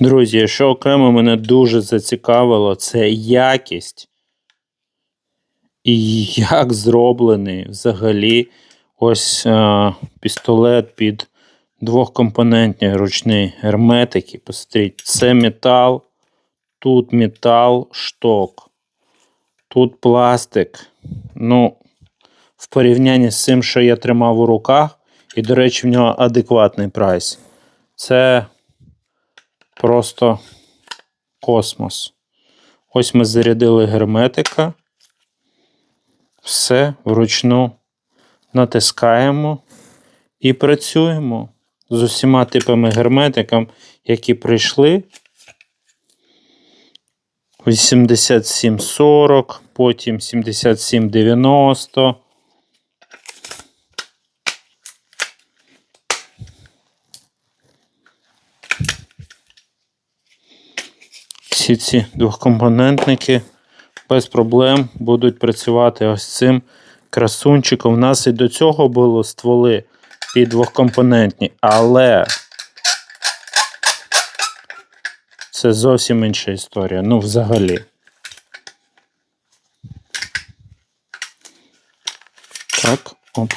Друзі, що окремо мене дуже зацікавило, це якість і як зроблений взагалі ось е, пістолет під двохкомпонентні ручні герметики. Посмотрите, це метал, тут метал, шток, тут пластик. Ну, в порівнянні з цим, що я тримав у руках, і, до речі, в нього адекватний прайс. Це просто космос. Ось ми зарядили герметика. Все вручну натискаємо і працюємо з усіма типами герметиком, які прийшли. 8740, потім 7790. Всі ці двохкомпонентники без проблем будуть працювати ось цим красунчиком. У нас і до цього було стволи під двохкомпонентні, але це зовсім інша історія. Ну, взагалі. Так, оп.